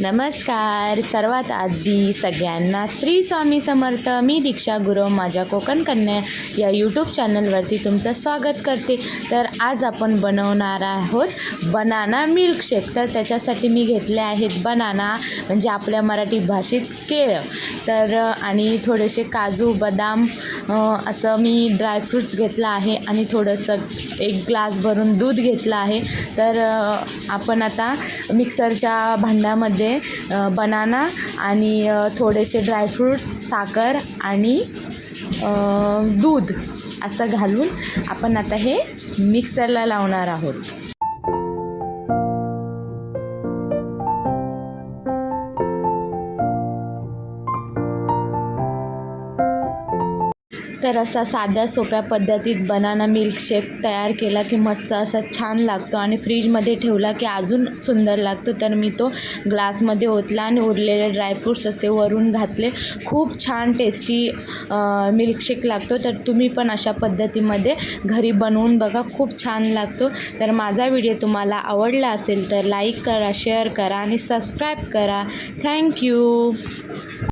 नमस्कार. सर्वात आधी सगळ्यांना श्री स्वामी समर्थ मी दीक्षा गुरव माझ्या कोकण कन्या या यूट्यूब चॅनलवरती तुमचं स्वागत करते. तर आज आपण बनवणार आहोत बनाना मिल्कशेक तर त्याच्यासाठी मी घेतले आहेत बनाना म्हणजे आपल्या मराठी भाषेत केळं. तर आणि थोडेसे काजू बदाम असं मी ड्रायफ्रूट्स घेतलं आहे आणि थोडंसं एक ग्लास भरून दूध घेतलं आहे. तर आपण आता मिक्सरच्या भांड्या त्यामध्ये बनाना आणि थोडेसे ड्रायफ्रूट्स साखर आणि दूध असं घालून आपण आता हे मिक्सरला लावणार आहोत. तर असा साध्या सोप्या पद्धतीत बनाना मिल्कशेक तयार केला की मस्त असा छान लागतो आणि फ्रीजमध्ये ठेवला की अजून सुंदर लागतो. तर मी तो ग्लासमध्ये ओतला आणि उरलेले ड्रायफ्रूट्स असे वरून घातले. खूप छान टेस्टी मिल्कशेक लागतो. तर तुम्ही पण अशा पद्धतीमध्ये घरी बनवून बघा. खूप छान लागतो. तर माझा व्हिडिओ तुम्हाला आवडला असेल तर लाईक करा शेअर करा आणि सबस्क्राईब करा. थँक्यू